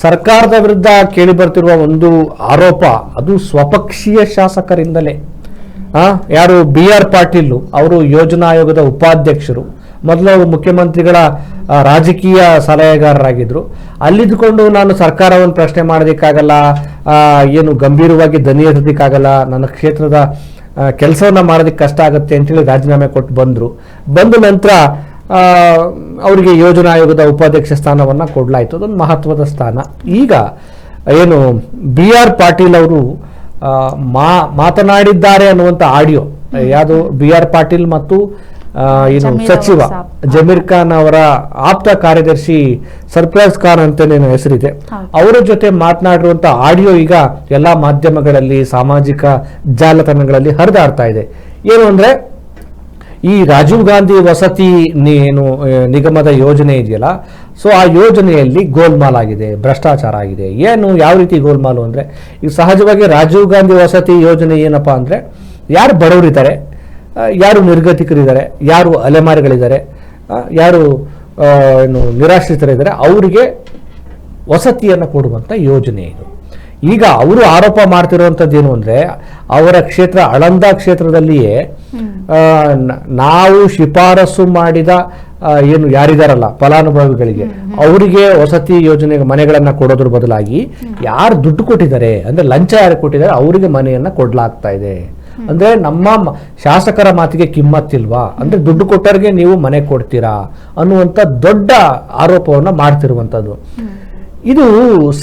ಸರ್ಕಾರದ ವಿರುದ್ಧ ಕೇಳಿ ಬರ್ತಿರುವ ಒಂದು ಆರೋಪ, ಅದು ಸ್ವಪಕ್ಷೀಯ ಶಾಸಕರಿಂದಲೇ. ಯಾರು ಬಿ ಆರ್ ಪಾಟೀಲು ಅವರು ಯೋಜನಾ ಆಯೋಗದ ಉಪಾಧ್ಯಕ್ಷರು, ಮೊದಲು ಅವರು ಮುಖ್ಯಮಂತ್ರಿಗಳ ರಾಜಕೀಯ ಸಲಹೆಗಾರರಾಗಿದ್ದರು ಅಲ್ಲಿದ್ದುಕೊಂಡು ನಾನು ಸರ್ಕಾರವನ್ನು ಪ್ರಶ್ನೆ ಮಾಡೋದಕ್ಕಾಗಲ್ಲ ಏನು ಗಂಭೀರವಾಗಿ ದನಿ ಎತ್ತೋದಕ್ಕಾಗಲ್ಲ, ನನ್ನ ಕ್ಷೇತ್ರದ ಕೆಲಸವನ್ನು ಮಾಡೋದಕ್ಕೆ ಕಷ್ಟ ಆಗುತ್ತೆ ಅಂತೇಳಿ ರಾಜೀನಾಮೆ ಕೊಟ್ಟು ಬಂದರು. ಬಂದ ನಂತರ ಅವರಿಗೆ ಯೋಜನಾ ಆಯೋಗದ ಉಪಾಧ್ಯಕ್ಷ ಸ್ಥಾನವನ್ನು ಕೊಡಲಾಯಿತು. ಅದೊಂದು ಮಹತ್ವದ ಸ್ಥಾನ. ಈಗ ಏನು ಬಿ ಆರ್ ಪಾಟೀಲ್ ಅವರು ಮಾ ಮಾತನಾಡಿದ್ದಾರೆ ಅನ್ನುವಂಥ ಆಡಿಯೋ ಯಾವುದು ಬಿ ಆರ್ ಪಾಟೀಲ್ ಮತ್ತು ಏನು ಸಚಿವ ಜಮೀರ್ ಖಾನ್ ಅವರ ಆಪ್ತ ಕಾರ್ಯದರ್ಶಿ ಸರ್ಪ್ರೈಸ್ ಖಾನ್ ಅಂತಲೇ ಹೆಸರಿದೆ. ಅವರ ಜೊತೆ ಮಾತನಾಡಿರುವಂತ ಆಡಿಯೋ ಈಗ ಎಲ್ಲಾ ಮಾಧ್ಯಮಗಳಲ್ಲಿ ಸಾಮಾಜಿಕ ಜಾಲತಾಣಗಳಲ್ಲಿ ಹರಿದಾಡ್ತಾ ಇದೆ. ಏನು ಅಂದ್ರೆ ಈ ರಾಜೀವ್ ಗಾಂಧಿ ವಸತಿ ಏನು ನಿಗಮದ ಯೋಜನೆ ಇದೆಯಲ್ಲ, ಸೊ ಆ ಯೋಜನೆಯಲ್ಲಿ ಗೋಲ್ಮಾಲ್ ಆಗಿದೆ, ಭ್ರಷ್ಟಾಚಾರ ಆಗಿದೆ. ಏನು, ಯಾವ ರೀತಿ ಗೋಲ್ಮಾಲು ಅಂದರೆ, ಈಗ ಸಹಜವಾಗಿ ರಾಜೀವ್ ಗಾಂಧಿ ವಸತಿ ಯೋಜನೆ ಏನಪ್ಪ ಅಂದರೆ, ಯಾರು ಬಡವರಿದ್ದಾರೆ ಯಾರು ನಿರ್ಗತಿಕರಿದ್ದಾರೆ, ಯಾರು ಅಲೆಮಾರಿಗಳಿದ್ದಾರೆ ಯಾರು ಏನು, ನಿರಾಶ್ರಿತರಿದ್ದಾರೆ, ಅವರಿಗೆ ವಸತಿಯನ್ನು ಕೊಡುವಂಥ ಯೋಜನೆ ಇದು. ಈಗ ಅವರು ಆರೋಪ ಮಾಡ್ತಿರುವಂಥದ್ದು ಏನು ಅಂದರೆ ಅವರ ಕ್ಷೇತ್ರ, ಅಳಂದ ಕ್ಷೇತ್ರದಲ್ಲಿಯೇ ನಾವು ಶಿಫಾರಸು ಮಾಡಿದ ಏನು ಯಾರಿದಾರಲ್ಲ, ಫಲಾನುಭವಿಗಳಿಗೆ, ಅವರಿಗೆ ವಸತಿ ಯೋಜನೆಗೆ ಮನೆಗಳನ್ನು ಕೊಡೋದ್ರ ಬದಲಾಗಿ ಯಾರು ದುಡ್ಡು ಕೊಟ್ಟಿದ್ದಾರೆ, ಅಂದ್ರೆ ಲಂಚ ಯಾರು ಕೊಟ್ಟಿದ್ದಾರೆ, ಅವರಿಗೆ ಮನೆಯನ್ನ ಕೊಡ್ಲಾಗ್ತಾ ಇದೆ. ಅಂದ್ರೆ ನಮ್ಮ ಶಾಸಕರ ಮಾತಿಗೆ ಕಿಮ್ಮತ್ತಿಲ್ವಾ? ಅಂದ್ರೆ ದುಡ್ಡು ಕೊಟ್ಟರಿಗೆ ನೀವು ಮನೆ ಕೊಡ್ತೀರಾ ಅನ್ನುವಂಥ ದೊಡ್ಡ ಆರೋಪವನ್ನ ಮಾಡ್ತಿರುವಂಥದ್ದು ಇದು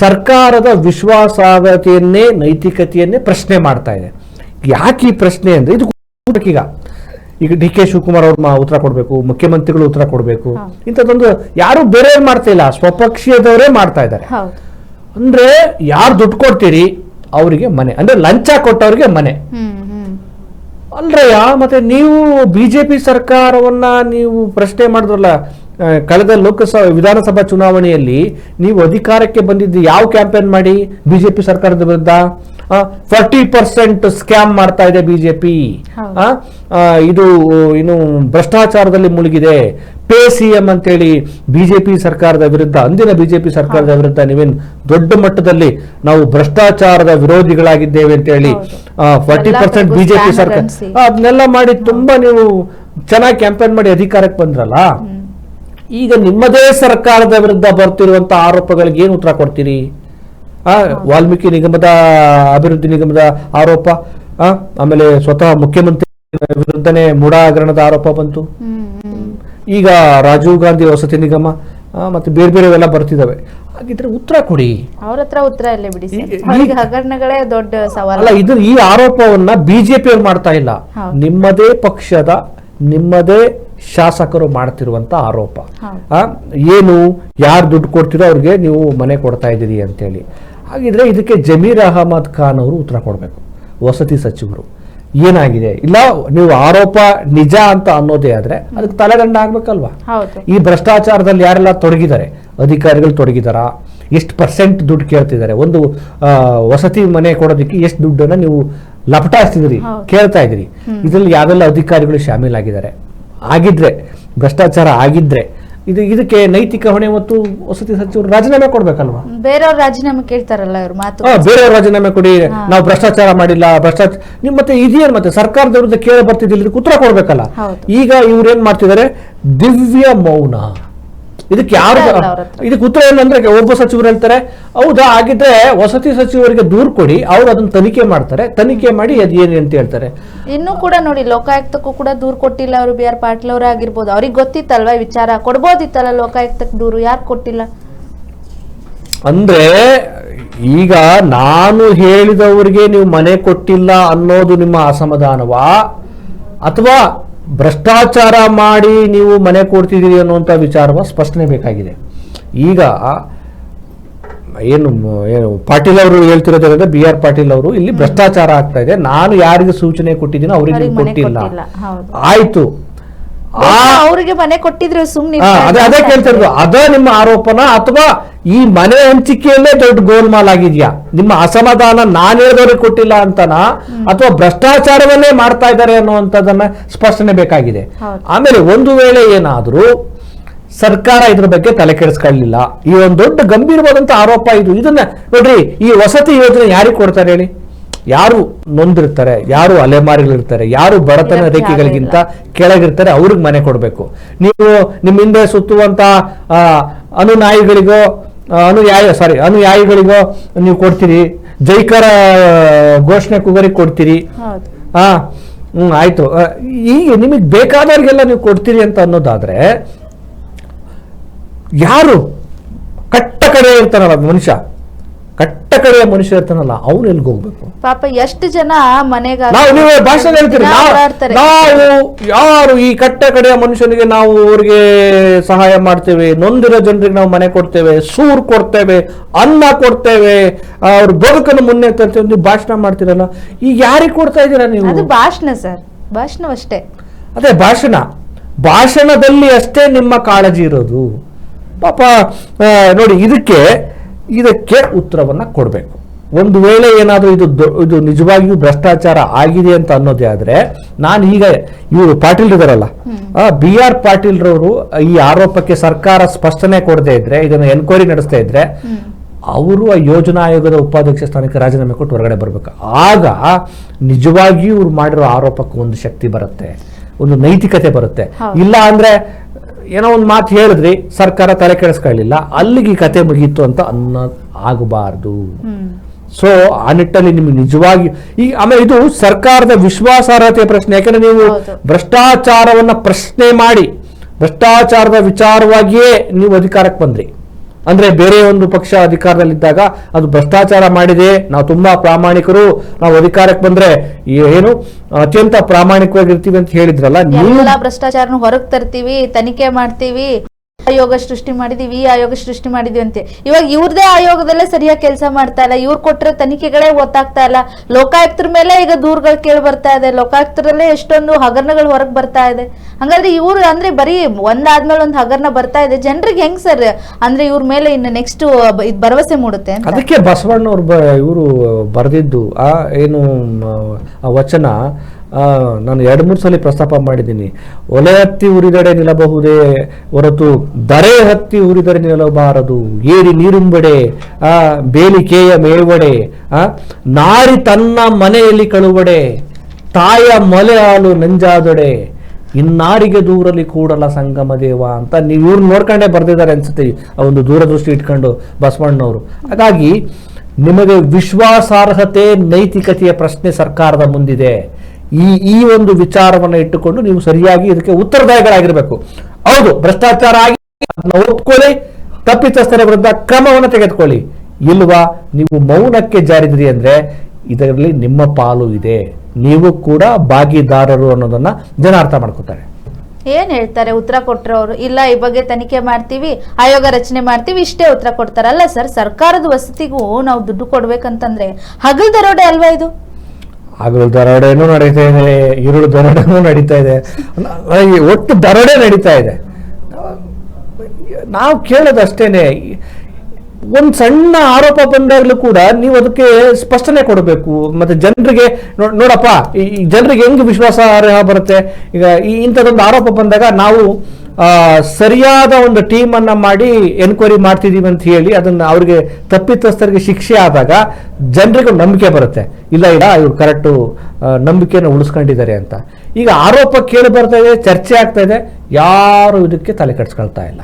ಸರ್ಕಾರದ ವಿಶ್ವಾಸಾರ್ಹತೆಯನ್ನೇ, ನೈತಿಕತೆಯನ್ನೇ ಪ್ರಶ್ನೆ ಮಾಡ್ತಾ ಇದೆ. ಯಾಕೆ ಈ ಪ್ರಶ್ನೆ ಅಂದ್ರೆ ಇದು ಈಗ ಈಗ ಡಿ ಕೆ ಶಿವಕುಮಾರ್ ಅವ್ರ ಉತ್ತರ ಕೊಡಬೇಕು ಮುಖ್ಯಮಂತ್ರಿಗಳು ಉತ್ತರ ಕೊಡಬೇಕು. ಇಂಥದ್ದೊಂದು ಯಾರು ಬೇರೆ ಮಾಡ್ತಾ ಇಲ್ಲ ಸ್ವಪಕ್ಷೀಯದವರೇ ಮಾಡ್ತಾ ಇದ್ದಾರೆ. ಅಂದ್ರೆ ಯಾರು ದುಡ್ಡು ಕೊಡ್ತೀರಿ ಅವರಿಗೆ ಮನೆ. ಅಂದ್ರೆ ಲಂಚ ಕೊಟ್ಟವ್ರಿಗೆ ಮನೆ. ಅಲ್ರಯ್ಯ ಮತ್ತೆ ನೀವು ಬಿಜೆಪಿ ಸರ್ಕಾರವನ್ನ ನೀವು ಪ್ರಶ್ನೆ ಮಾಡಿದ್ರಲ್ಲ ಕಳೆದ ಲೋಕಸಭಾ ವಿಧಾನಸಭಾ ಚುನಾವಣೆಯಲ್ಲಿ ನೀವು ಅಧಿಕಾರಕ್ಕೆ ಬಂದಿದ್ದು ಯಾವ ಕ್ಯಾಂಪೇನ್ ಮಾಡಿ ಬಿಜೆಪಿ ಸರ್ಕಾರದ ವಿರುದ್ಧ? ಫಾರ್ಟಿ ಪರ್ಸೆಂಟ್ ಸ್ಕ್ಯಾಮ್ ಮಾಡ್ತಾ ಇದೆ ಬಿಜೆಪಿ. ಇದು ಇನ್ನು ಭ್ರಷ್ಟಾಚಾರದಲ್ಲಿ ಮುಳುಗಿದೆ. ಪೇ ಸಿ ಎಂ ಅಂತೇಳಿ ಬಿಜೆಪಿ ಸರ್ಕಾರದ ವಿರುದ್ಧ ಅಂದಿನ ಬಿಜೆಪಿ ಸರ್ಕಾರದ ವಿರುದ್ಧ ನೀವೇನು ದೊಡ್ಡ ಮಟ್ಟದಲ್ಲಿ ನಾವು ಭ್ರಷ್ಟಾಚಾರದ ವಿರೋಧಿಗಳಾಗಿದ್ದೇವೆ ಅಂತ ಹೇಳಿ ಫಾರ್ಟಿ ಪರ್ಸೆಂಟ್ ಬಿಜೆಪಿ ಸರ್ಕಾರ ಅದನ್ನೆಲ್ಲ ಮಾಡಿ ತುಂಬಾ ನೀವು ಚೆನ್ನಾಗಿ ಕ್ಯಾಂಪೇನ್ ಮಾಡಿ ಅಧಿಕಾರಕ್ಕೆ ಬಂದ್ರಲ್ಲ? ಈಗ ನಿಮ್ಮದೇ ಸರ್ಕಾರದ ವಿರುದ್ಧ ಬರ್ತಿರುವಂತ ಆರೋಪಗಳಿಗೆ ಏನು ಉತ್ತರ ಕೊಡ್ತೀರಿ? ವಾಲ್ಮೀಕಿ ನಿಗಮದ ಅಭಿವೃದ್ಧಿ ನಿಗಮದ ಆರೋಪ ಆ, ಆಮೇಲೆ ಸ್ವತಃ ಮುಖ್ಯಮಂತ್ರಿ ವಿರುದ್ಧನೇ ಮೂಢ ಹಗರಣದ ಆರೋಪ ಬಂತು. ಈಗ ರಾಜೀವ್ ಗಾಂಧಿ ವಸತಿ ನಿಗಮ ಮತ್ತೆ ಬೇರೆ ಬೇರೆವೆಲ್ಲ ಬರ್ತಿದಾವೆ ಹಾಗಿದ್ರೆ ಉತ್ತರ ಕೊಡಿ. ಅವ್ರ ಹತ್ರ ಉತ್ತರ ಇಲ್ಲೇ ಬಿಡಿ ಹಗರಣಗಳೇ ದೊಡ್ಡ ಸವಾಲು. ಅಲ್ಲ ಇದು ಈ ಆರೋಪವನ್ನ ಬಿಜೆಪಿ ಅವ್ರು ಮಾಡ್ತಾ ಇಲ್ಲ. ನಿಮ್ಮದೇ ಪಕ್ಷದ ನಿಮ್ಮದೇ ಶಾಸಕರು ಮಾಡ್ತಿರುವಂತ ಆರೋಪ. ಆ, ಏನು ಯಾರು ದುಡ್ಡು ಕೊಡ್ತಿರೋ ಅವ್ರಿಗೆ ನೀವು ಮನೆ ಕೊಡ್ತಾ ಇದ್ದೀರಿ ಅಂತೇಳಿ. ಹಾಗಿದ್ರೆ ಇದಕ್ಕೆ ಜಮೀರ್ ಅಹಮದ್ ಖಾನ್ ಅವರು ಉತ್ತರ ಕೊಡಬೇಕು ವಸತಿ ಸಚಿವರು. ಏನಾಗಿದೆ? ಇಲ್ಲ ನೀವು ಆರೋಪ ನಿಜ ಅಂತ ಅನ್ನೋದೇ ಆದ್ರೆ ಅದಕ್ಕೆ ತಲೆದಂಡ ಆಗ್ಬೇಕಲ್ವಾ? ಈ ಭ್ರಷ್ಟಾಚಾರದಲ್ಲಿ ಯಾರೆಲ್ಲ ತೊಡಗಿದ್ದಾರೆ? ಅಧಿಕಾರಿಗಳು ತೊಡಗಿದಾರಾ ಎಷ್ಟು ಪರ್ಸೆಂಟ್ ದುಡ್ಡು ಕೇಳ್ತಿದ್ದಾರೆ? ಒಂದು ವಸತಿ ಮನೆ ಕೊಡೋದಕ್ಕೆ ಎಷ್ಟು ದುಡ್ಡನ್ನ ನೀವು ಲಪಟಾಯಿಸ್ತಿದ್ರಿ ಹೌದು. ಕೇಳ್ತಾ ಇದ್ರಿ ಇದರಲ್ಲಿ ಯಾವೆಲ್ಲ ಅಧಿಕಾರಿಗಳು ಶಾಮೀಲಾಗಿದ್ದಾರೆ? ಆಗಿದ್ರೆ ಭ್ರಷ್ಟಾಚಾರ ಆಗಿದ್ರೆ ಇದು ಇದಕ್ಕೆ ನೈತಿಕ ಹೊಣೆ ಮತ್ತು ವಸತಿ ಸಚಿವರು ರಾಜೀನಾಮೆ ಕೊಡ್ಬೇಕಲ್ವಾ? ಬೇರೆಯವ್ರ ರಾಜೀನಾಮೆ ಕೇಳ್ತಾರಲ್ಲ ಇವ್ರು ಮಾತು. ಬೇರೆಯವ್ರ ರಾಜೀನಾಮೆ ಕೊಡಿ. ನಾವು ಭ್ರಷ್ಟಾಚಾರ ಮಾಡಿಲ್ಲ ಭ್ರಷ್ಟಾಚಾರ ನಿಮ್ ಮತ್ತೆ ಇದೇನ್ ಮತ್ತೆ ಸರ್ಕಾರದ ವಿರುದ್ಧ ಕೇಳ ಬರ್ತಿದ್ದಿಲ್ಲ ಇದಕ್ಕೆ ಉತ್ತರ ಕೊಡ್ಬೇಕಲ್ಲ. ಈಗ ಇವ್ರೇನ್ ಮಾಡ್ತಿದ್ದಾರೆ? ದಿವ್ಯ ಮೌನ. ಇದಕ್ಕೆ ಯಾರು. ಇದಕ್ಕೆ ಉತ್ತರ ಏನಂದ್ರೆ ಒಬ್ಬ ಸಚಿವರು ಹೇಳ್ತಾರೆ ಹೌದಾ ಆಗಿದ್ರೆ ವಸತಿ ಸಚಿವರಿಗೆ ದೂರು ಕೊಡಿ ಅವ್ರು ಅದನ್ನ ತನಿಖೆ ಮಾಡ್ತಾರೆ. ತನಿಖೆ ಮಾಡಿ ಅದೇನು ಅಂತ ಹೇಳ್ತಾರೆ. ಇನ್ನೂ ಕೂಡ ನೋಡಿ ಲೋಕಾಯುಕ್ತಕ್ಕೂ ಕೂಡ ದೂರು ಕೊಟ್ಟಿಲ್ಲ ಅವರು ಬಿ ಆರ್ ಪಾಟೀಲ್ ಅವರೇ ಆಗಿರ್ಬೋದು. ಅವ್ರಿಗೆ ಗೊತ್ತಿತ್ತಲ್ವಾ ವಿಚಾರ? ಕೊಡ್ಬೋದಿತ್ತಲ್ಲ ಲೋಕಾಯುಕ್ತಕ್ಕೆ ದೂರು? ಯಾರು ಕೊಟ್ಟಿಲ್ಲ? ಅಂದ್ರೆ ಈಗ ನಾನು ಹೇಳಿದವರಿಗೆ ನೀವು ಮನೆ ಕೊಟ್ಟಿಲ್ಲ ಅನ್ನೋದು ನಿಮ್ಮ ಅಸಮಾಧಾನವಾ? ಅಥವಾ ಭ್ರಷ್ಟಾಚಾರ ಮಾಡಿ ನೀವು ಮನೆ ಕೊಡ್ತಿದ್ದೀರಿ ಅನ್ನುವಂಥ ವಿಚಾರವ ಸ್ಪಷ್ಟನೆ ಬೇಕಾಗಿದೆ. ಈಗ ಏನು ಏನು ಪಾಟೀಲ್ ಅವರು ಹೇಳ್ತಿರೋದ್ರಿಂದ ಬಿ ಆರ್ ಪಾಟೀಲ್ ಅವರು ಇಲ್ಲಿ ಭ್ರಷ್ಟಾಚಾರ ಆಗ್ತಾ ಇದೆ. ನಾನು ಯಾರಿಗೆ ಸೂಚನೆ ಕೊಟ್ಟಿದ್ದೀನೋ ಅವರಿಗೆ ಕೊಟ್ಟಿಲ್ಲ. ಆಯಿತು. ಅವರಿಗೆ ಮನೆ ಕೊಟ್ಟಿದ್ರೆ ಸುಮ್ನೆ ಹಾ, ಅದೇ ಅದೇ ಕೇಳ್ತಾ ಇರೋದು ಅದ ನಿಮ್ಮ ಆರೋಪನ ಅಥವಾ ಈ ಮನೆ ಹಂಚಿಕೆಯಲ್ಲೇ ದೊಡ್ಡ ಗೋಲ್ಮಾಲ್ ಆಗಿದ್ಯಾ? ನಿಮ್ಮ ಅಸಮಾಧಾನ ನಾನು ಹೇಳಿದವ್ರಿಗೆ ಕೊಟ್ಟಿಲ್ಲ ಅಂತನ? ಅಥವಾ ಭ್ರಷ್ಟಾಚಾರವನ್ನೇ ಮಾಡ್ತಾ ಇದ್ದಾರೆ ಅನ್ನುವಂಥದ್ದನ್ನ ಸ್ಪಷ್ಟನೆ ಬೇಕಾಗಿದೆ. ಆಮೇಲೆ ಒಂದು ವೇಳೆ ಏನಾದರೂ ಸರ್ಕಾರ ಇದ್ರ ಬಗ್ಗೆ ತಲೆ ಕೆಡಿಸ್ಕೊಳ್ಳಿಲ್ಲ. ಈ ಒಂದು ದೊಡ್ಡ ಗಂಭೀರವಾದಂತ ಆರೋಪ ಇದು. ಇದನ್ನ ನೋಡ್ರಿ ಈ ವಸತಿ ಯೋಜನೆ ಯಾರಿಗೆ ಕೊಡ್ತಾರೆ ಹೇಳಿ? ಯಾರು ನೊಂದಿರ್ತಾರೆ ಯಾರು ಅಲೆಮಾರಿಗಳಿರ್ತಾರೆ ಯಾರು ಬಡತನ ರೇಖೆಗಳಿಗಿಂತ ಕೆಳಗಿರ್ತಾರೆ ಅವ್ರಿಗೆ ಮನೆ ಕೊಡಬೇಕು. ನೀವು ನಿಮ್ಮ ಹಿಂದೆ ಸುತ್ತುವಂತ ಅನುನಾಯಿಗಳಿಗೋ ಅನು ಅನುಯಾಯ ಸಾರಿ ಅನುಯಾಯಿಗಳಿಗೋ ನೀವು ಕೊಡ್ತೀರಿ. ಜೈಕರ ಘೋಷಣೆ ಕುಗರಿಗೆ ಕೊಡ್ತೀರಿ. ಆ ಹ್ಮ್ ಆಯ್ತು. ಈ ಈಗ ನಿಮಗೆ ಬೇಕಾದವ್ರಿಗೆಲ್ಲ ನೀವು ಕೊಡ್ತೀರಿ ಅಂತ ಅನ್ನೋದಾದ್ರೆ ಯಾರು ಕಟ್ಟ ಕಡೆ ಇರ್ತಾನಲ್ಲ ಮನುಷ್ಯ ಕಟ್ಟ ಕಡೆಯ ಮನುಷ್ಯ ಇರ್ತಾನಲ್ಲ ಅವ್ನು ಎಲ್ಲಿಗೆ ಹೋಗ್ಬೇಕು? ಪಾಪ ಎಷ್ಟು ಜನ ಮನೆಗೆ ನಾವು ನೀವು ಭಾಷಣ ಹೇಳ್ತೀರಿ ನಾವು ನಾವು ಯಾರು ಈ ಕಟ್ಟ ಕಡೆಯ ಮನುಷ್ಯನಿಗೆ ನಾವು ಅವ್ರಿಗೆ ಸಹಾಯ ಮಾಡ್ತೇವೆ ನೊಂದಿರೋ ಜನರಿಗೆ ನಾವು ಮನೆ ಕೊಡ್ತೇವೆ ಸೂರ್ ಕೊಡ್ತೇವೆ ಅನ್ನ ಕೊಡ್ತೇವೆ ಅವ್ರ ಬದುಕನ್ನು ಮುನ್ನೆ ತರ್ತೇವೆ ನೀವು ಭಾಷಣ ಮಾಡ್ತೀರಲ್ಲ ಈಗ ಯಾರಿಗೆ ಕೊಡ್ತಾ ಇದ್ದೀರಾ ನೀವು? ಅದು ಭಾಷಣ ಸರ್ ಭಾಷಣವಷ್ಟೇ. ಅದೇ ಭಾಷಣ. ಭಾಷಣದಲ್ಲಿ ಅಷ್ಟೇ ನಿಮ್ಮ ಕಾಳಜಿ ಇರೋದು. ಪಾಪ ಆ, ನೋಡಿ ಇದಕ್ಕೆ ಇದಕ್ಕೆ ಉತ್ತರವನ್ನು ಕೊಡಬೇಕು. ಒಂದು ವೇಳೆ ಏನಾದರೂ ಇದು ಇದು ನಿಜವಾಗಿಯೂ ಭ್ರಷ್ಟಾಚಾರ ಆಗಿದೆ ಅಂತ ಅನ್ನೋದೇ ಆದ್ರೆ ನಾನು ಈಗ ಇವರು ಪಾಟೀಲ್ ಇದಾರಲ್ಲ ಬಿ ಆರ್ ಪಾಟೀಲ್ ರವರು ಈ ಆರೋಪಕ್ಕೆ ಸರ್ಕಾರ ಸ್ಪಷ್ಟನೆ ಕೊಡದೇ ಇದ್ರೆ ಇದನ್ನು ಎನ್ಕ್ವೈರಿ ನಡೆಸ್ತಾ ಇದ್ರೆ ಅವರು ಆ ಯೋಜನಾ ಆಯೋಗದ ಉಪಾಧ್ಯಕ್ಷ ಸ್ಥಾನಕ್ಕೆ ರಾಜೀನಾಮೆ ಕೊಟ್ಟು ಹೊರಗಡೆ ಬರಬೇಕು. ಆಗ ನಿಜವಾಗಿಯೂ ಇವ್ರು ಮಾಡಿರೋ ಆರೋಪಕ್ಕೆ ಒಂದು ಶಕ್ತಿ ಬರುತ್ತೆ ಒಂದು ನೈತಿಕತೆ ಬರುತ್ತೆ. ಇಲ್ಲ ಅಂದ್ರೆ ಏನೋ ಒಂದು ಮಾತು ಹೇಳಿದ್ರಿ ಸರ್ಕಾರ ತಲೆ ಕೆಡಿಸ್ಕೊಳ್ಳಿಲ್ಲ ಅಲ್ಲಿಗೆ ಈ ಕತೆ ಮುಗಿಯಿತು ಅಂತ ಅನ್ನೋ ಆಗಬಾರ್ದು. ಸೊ ಆ ನಿಟ್ಟಲ್ಲಿ ನಿಮ್ಗೆ ನಿಜವಾಗಿ ಈ ಆಮೇಲೆ ಇದು ಸರ್ಕಾರದ ವಿಶ್ವಾಸಾರ್ಹತೆಯ ಪ್ರಶ್ನೆ. ಯಾಕಂದ್ರೆ ನೀವು. ಭ್ರಷ್ಟಾಚಾರವನ್ನ ಪ್ರಶ್ನೆ ಮಾಡಿ ಭ್ರಷ್ಟಾಚಾರದ ವಿಚಾರವಾಗಿಯೇ ನೀವು ಅಧಿಕಾರಕ್ಕೆ ಬಂದ್ರಿ. ಅಂದ್ರೆ ಬೇರೆ ಒಂದು ಪಕ್ಷ ಅಧಿಕಾರದಲ್ಲಿದ್ದಾಗ ಅದು ಭ್ರಷ್ಟಾಚಾರ ಮಾಡಿದೆ. ನಾವು ತುಂಬಾ ಪ್ರಾಮಾಣಿಕರು. ನಾವು ಅಧಿಕಾರಕ್ಕೆ ಬಂದ್ರೆ ಏನು ಅತ್ಯಂತ ಪ್ರಾಮಾಣಿಕವಾಗಿರ್ತೀವಿ ಅಂತ ಹೇಳಿದ್ರಲ್ಲ ಭ್ರಷ್ಟಾಚಾರನ ಹೊರಗೆ ತರ್ತೀವಿ ತನಿಖೆ ಮಾಡ್ತೀವಿ. ಆಯೋಗ ಸೃಷ್ಟಿ ಮಾಡಿದೀವಿ, ಈ ಆಯೋಗ ಸೃಷ್ಟಿ ಮಾಡಿದೀವಿ ಅಂತೆ. ಇವಾಗ ಇವ್ರದೇ ಆಯೋಗದಲ್ಲೇ ಸರಿಯಾಗಿ ಕೆಲಸ ಮಾಡ್ತಾ ಇಲ್ಲ. ಇವ್ರು ಕೊಟ್ಟಿರೋ ತನಿಖೆಗಳೇ ಗೊತ್ತಾಗ್ತಾ ಇಲ್ಲ. ಲೋಕಾಯುಕ್ತರ ಮೇಲೆ ಈಗ ದೂರುಗಳು ಕೇಳಿ ಬರ್ತಾ ಇದೆ. ಲೋಕಾಯುಕ್ತರಲ್ಲೇ ಎಷ್ಟೊಂದು ಹಗರಣಗಳು ಹೊರಗೆ ಬರ್ತಾ ಇದೆ. ಹಂಗಾದ್ರೆ ಇವ್ರು ಅಂದ್ರೆ ಬರೀ ಒಂದಾದ್ಮೇಲೆ ಒಂದು ಹಗರಣ ಬರ್ತಾ ಇದೆ. ಜನರಿಗೆ ಹೆಂಗ್ ಸರ್? ಅಂದ್ರೆ ಇವ್ರ ಮೇಲೆ ಇನ್ನು ನೆಕ್ಸ್ಟ್ ಇದ್ ಭರವಸೆ ಮೂಡುತ್ತೆ ಅದಕ್ಕೆ ಬಸವಣ್ಣವ್ರು ಬ ಇವರು ಬರೆದಿದ್ದು ಆ ಏನು ವಚನ ನಾನು ಎರಡು ಮೂರು ಸಲ ಪ್ರಸ್ತಾಪ ಮಾಡಿದ್ದೀನಿ. ಒಲೆ ಹತ್ತಿ ಉರಿದಡೆ ನಿಲ್ಲಬಹುದೇ ಹೊರತು ದರೆ ಹತ್ತಿ ಉರಿದರೆ ನಿಲ್ಲಬಾರದು. ಏರಿ ನೀರುಂಬಡೆ, ಆ, ಬೇಲಿಕೆಯ ಮೇವಡೆ ಆ, ನಾರಿ ತನ್ನ ಮನೆಯಲ್ಲಿ ಕಳುವಡೆ, ತಾಯ ಮಲೆ ಹಾಲು ನಂಜಾದೊಡೆ, ಇನ್ನಾರಿಗೆ ದೂರಲ್ಲಿ ಕೂಡಲ್ಲ ಸಂಗಮ ದೇವ ಅಂತ ನೀವು ಇವ್ರು ನೋಡ್ಕೊಂಡೇ ಬರ್ದಿದ್ದಾರೆ ಅನ್ಸುತ್ತೆ ಆ ಒಂದು ದೂರದೃಷ್ಟಿ ಇಟ್ಕೊಂಡು ಬಸವಣ್ಣವರು. ಹಾಗಾಗಿ ನಿಮಗೆ ವಿಶ್ವಾಸಾರ್ಹತೆ, ನೈತಿಕತೆಯ ಪ್ರಶ್ನೆ ಸರ್ಕಾರದ ಮುಂದಿದೆ. ಈ ಈ ಒಂದು ವಿಚಾರವನ್ನು ಇಟ್ಟುಕೊಂಡು ನೀವು ಸರಿಯಾಗಿ ಇದಕ್ಕೆ ಉತ್ತರದಾಯಿಗಳಾಗಿರ್ಬೇಕು. ಹೌದು, ಭ್ರಷ್ಟಾಚಾರ ಆಗಿ ಅದನ್ನ ಒಪ್ಕೊಳ್ಳಿ, ತಪ್ಪಿತಸ್ಥರ ವಿರುದ್ಧ ಕ್ರಮವನ್ನು ತೆಗೆದುಕೊಳ್ಳಿ. ಇಲ್ವಾ, ನೀವು ಮೌನಕ್ಕೆ ಜಾರಿದ್ರಿ ಅಂದ್ರೆ ಇದರಲ್ಲಿ ನಿಮ್ಮ ಪಾಲು ಇದೆ. ನೀವು ಕೂಡ ಭಾಗಿದಾರರು ಅನ್ನೋದನ್ನ ಜನ ಅರ್ಥ ಮಾಡ್ಕೋತಾರೆ. ಏನ್ ಹೇಳ್ತಾರೆ? ಉತ್ತರ ಕೊಟ್ರವ್ರು, ಇಲ್ಲ, ಈ ಬಗ್ಗೆ ತನಿಖೆ ಮಾಡ್ತೀವಿ, ಆಯೋಗ ರಚನೆ ಮಾಡ್ತೀವಿ, ಇಷ್ಟೇ ಉತ್ತರ ಕೊಡ್ತಾರಲ್ಲ ಸರ್? ಸರ್ಕಾರದ ವಸತಿಗೂ ನಾವು ದುಡ್ಡು ಕೊಡ್ಬೇಕಂತಂದ್ರೆ ಹಗಲ್ ದರೋಡೆ ಅಲ್ವಾ ಇದು? ಹಗಲು ದರೋಡೆನೂ ನಡೀತಾ ಇದೆ ಇರುಳು ದರೋಡೆನೂ ನಡೀತಾ ಇದೆ. ಒಟ್ಟು ದರೋಡೆ ನಡೀತಾ ಇದೆ. ನಾವು ಕೇಳೋದಷ್ಟೇನೆ, ಒಂದು ಸಣ್ಣ ಆರೋಪ ಬಂದಾಗಲೂ ಕೂಡ ನೀವು ಅದಕ್ಕೆ ಸ್ಪಷ್ಟನೆ ಕೊಡಬೇಕು. ಮತ್ತೆ ಜನರಿಗೆ ನೋಡಪ್ಪ ಈ ಜನರಿಗೆ ಹೆಂಗ್ ವಿಶ್ವಾಸಾರ್ಹ ಬರುತ್ತೆ? ಈಗ ಈ ಇಂಥದ್ದೊಂದು ಆರೋಪ ಬಂದಾಗ ನಾವು ಸರಿಯಾದ ಒಂದು ಟೀಮ್ ಅನ್ನ ಮಾಡಿ ಎನ್ಕ್ವೈರಿ ಮಾಡ್ತಿದೀವಿ ಅಂತ ಹೇಳಿ ಅದನ್ನ ಅವ್ರಿಗೆ ತಪ್ಪಿತಸ್ಥರಿಗೆ ಶಿಕ್ಷೆ ಆದಾಗ ಜನರಿಗೂ ನಂಬಿಕೆ ಬರುತ್ತೆ. ಇಲ್ಲ ಇಲ್ಲ ಇವ್ರು ಕರೆಕ್ಟು ನಂಬಿಕೆನ ಉಳಿಸ್ಕೊಂಡಿದ್ದಾರೆ ಅಂತ. ಈಗ ಆರೋಪ ಕೇಳಿ ಬರ್ತಾ ಇದೆ ಚರ್ಚೆ ಆಗ್ತಾ ಇದೆ ಯಾರು ಇದಕ್ಕೆ ತಲೆ ಕೆಡ್ಸ್ಕೊಳ್ತಾ ಇಲ್ಲ.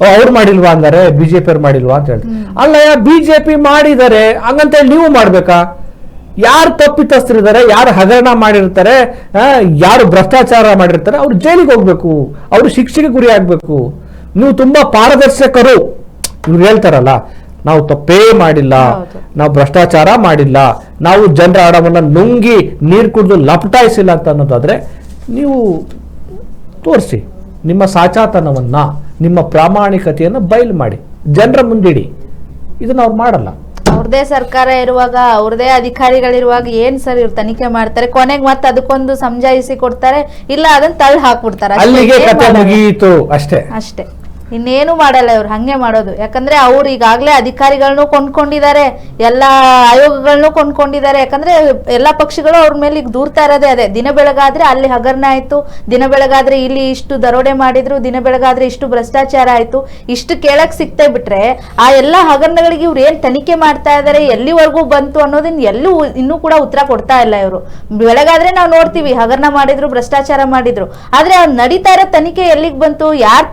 ಓ ಅವ್ರು ಮಾಡಿಲ್ವಾ ಅಂದರೆ ಬಿಜೆಪಿ ಅವ್ರು ಮಾಡಿಲ್ವಾ ಅಂತ ಹೇಳ್ತಾರೆ. ಅಲ್ಲ ಬಿಜೆಪಿ ಮಾಡಿದ್ದಾರೆ ಹಂಗಂತೇಳಿ ನೀವು ಮಾಡ್ಬೇಕಾ? ಯಾರು ತಪ್ಪಿತಸ್ಥರಿದ್ದಾರೆ ಯಾರು ಹಗರಣ ಮಾಡಿರ್ತಾರೆ ಯಾರು ಭ್ರಷ್ಟಾಚಾರ ಮಾಡಿರ್ತಾರೆ ಅವ್ರು ಜೈಲಿಗೆ ಹೋಗ್ಬೇಕು ಅವರು ಶಿಕ್ಷೆಗೆ ಗುರಿ ಆಗ್ಬೇಕು. ನೀವು ತುಂಬಾ ಪಾರದರ್ಶಕರು. ಇವ್ರು ಹೇಳ್ತಾರಲ್ಲ ನಾವು ತಪ್ಪೇ ಮಾಡಿಲ್ಲ ನಾವು ಭ್ರಷ್ಟಾಚಾರ ಮಾಡಿಲ್ಲ ನಾವು ಜನರ ಹಣವನ್ನು ನುಂಗಿ ನೀರು ಕುಡಿದು ಲಪಟಾಯಿಸಿಲ್ಲ ಅಂತ ಅನ್ನೋದಾದ್ರೆ ನೀವು ತೋರಿಸಿ ನಿಮ್ಮ ಸಾಚಾತನವನ್ನ ನಿಮ್ಮ ಪ್ರಾಮಾಣಿಕತೆಯನ್ನು ಬಯಲು ಮಾಡಿ ಜನರ ಮುಂದಿಡಿ. ಇದನ್ನು ಅವ್ರು ಮಾಡಲ್ಲ. ಅವ್ರದೇ ಸರ್ಕಾರ ಇರುವಾಗ ಅವ್ರದೇ ಅಧಿಕಾರಿಗಳಿರುವಾಗ ಏನ್ ಸರ್ ಇವ್ರು ತನಿಖೆ ಮಾಡ್ತಾರೆ? ಕೊನೆಗೆ ಮತ್ತೆ ಅದಕ್ಕೊಂದು ಸಮಜಾಯಿಸಿ ಕೊಡ್ತಾರೆ? ಇಲ್ಲ ಅದನ್ನ ತಳ್ಳಿ ಹಾಕ್ಬಿಡ್ತಾರೆ. ಅಲ್ಲಿಗೆ ಕತೆ ಮಾಡೋದು? ಮುಗಿಯಿತು ಅಷ್ಟೇ. ಅಷ್ಟೇ. ಇನ್ನೇನು ಮಾಡಲ್ಲ ಇವ್ರು, ಹಂಗೆ ಮಾಡೋದು. ಯಾಕಂದ್ರೆ ಅವ್ರು ಈಗಾಗಲೇ ಅಧಿಕಾರಿಗಳನ್ನು ಕೊಂಡ್ಕೊಂಡಿದ್ದಾರೆ, ಎಲ್ಲ ಆಯೋಗಗಳನ್ನು ಕೊಂಡ್ಕೊಂಡಿದ್ದಾರೆ. ಯಾಕಂದ್ರೆ ಎಲ್ಲ ಪಕ್ಷಗಳು ಅವ್ರ ಮೇಲೆ ಈಗ ದೂರ್ತಾ ಇರೋದೇ ಅದೇ. ದಿನ ಬೆಳಗಾದ್ರೆ ಅಲ್ಲಿ ಹಗರಣ ಆಯ್ತು, ದಿನ ಬೆಳಗಾದ್ರೆ ಇಲ್ಲಿ ಇಷ್ಟು ದರೋಡೆ ಮಾಡಿದ್ರು, ದಿನ ಬೆಳಗಾದ್ರೆ ಇಷ್ಟು ಭ್ರಷ್ಟಾಚಾರ ಆಯ್ತು. ಇಷ್ಟು ಕೇಳಕ್ ಸಿಕ್ತೇ ಬಿಟ್ರೆ ಆ ಎಲ್ಲಾ ಹಗರಣಗಳಿಗೆ ಇವ್ರು ಏನ್ ತನಿಖೆ ಮಾಡ್ತಾ ಇದಾರೆ, ಎಲ್ಲಿವರೆಗೂ ಬಂತು ಅನ್ನೋದನ್ನ ಎಲ್ಲೂ ಇನ್ನೂ ಕೂಡ ಉತ್ತರ ಕೊಡ್ತಾ ಇಲ್ಲ ಇವರು. ಬೆಳಗಾದ್ರೆ ನಾವು ನೋಡ್ತೀವಿ, ಹಗರಣ ಮಾಡಿದ್ರು, ಭ್ರಷ್ಟಾಚಾರ ಮಾಡಿದ್ರು. ಆದ್ರೆ ಅವ್ರು ನಡೀತಾ ಇರೋ ತನಿಖೆ ಎಲ್ಲಿಗೆ ಬಂತು, ಯಾರು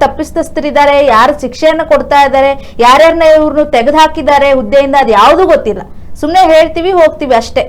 ತಪ್ಪಿಸ್ತಸ್ಥರಿದ್ದಾರೆ ಯಾರು ಶಿಕ್ಷೆಯನ್ನು ಕೊಡ್ತಾ ಇದ್ದಾರೆ, ಯಾರ್ಯಾರನ್ನ ಇವ್ರನ್ನ ತೆಗೆದು ಹಾಕಿದ್ದಾರೆ ಹುದ್ದೆಯಿಂದ ಅದು ಯಾವುದು ಗೊತ್ತಿಲ್ಲ. ಸುಮ್ಮನೆ ಹೇಳ್ತೀವಿ, ಹೋಗ್ತೀವಿ ಅಷ್ಟೇ.